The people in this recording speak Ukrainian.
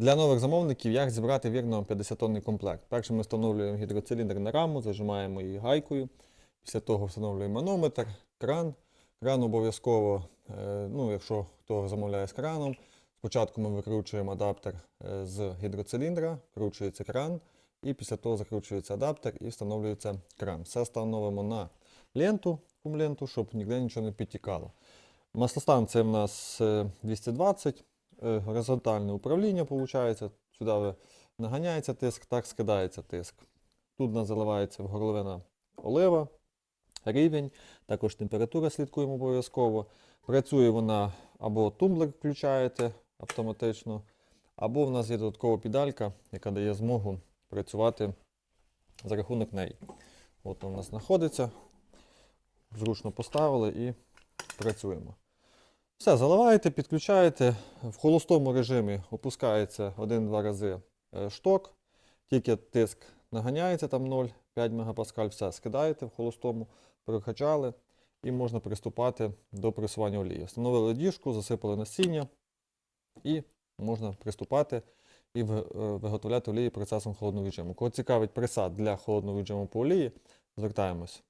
Для нових замовників як зібрати вірно 50-тонний комплект. Перше ми встановлюємо гідроциліндр на раму, зажимаємо її гайкою. Після того встановлюємо манометр, кран. Кран обов'язково, е, ну, якщо хто замовляє з краном, спочатку ми викручуємо адаптер е, з гідроциліндра, вкручується кран, і після того закручується адаптер і встановлюється кран. Все становимо на ленту, кумленту, щоб ніде нічого не підтікало. Маслостан це в нас е, 220, е, горизонтальне управління виходить. Сюди наганяється тиск, так скидається тиск. Тут нас заливається в горловина олива, рівень, також температура слідкуємо обов'язково. Працює вона або тумблер включаєте автоматично, або в нас є додаткова педалька, яка дає змогу працювати за рахунок неї. От вона у нас знаходиться, зручно поставили і працюємо. Все, заливаєте, підключаєте. В холостому режимі опускається 1-2 рази е, шток, тільки тиск наганяється там 0,5 МПа, все скидаєте в холостому, прокачали і можна приступати до пресування олії. Встановили діжку, засипали насіння і можна приступати і е, виготовляти олії процесом холодного віджиму. Кого цікавить присад для холодного віджиму по олії, звертаємось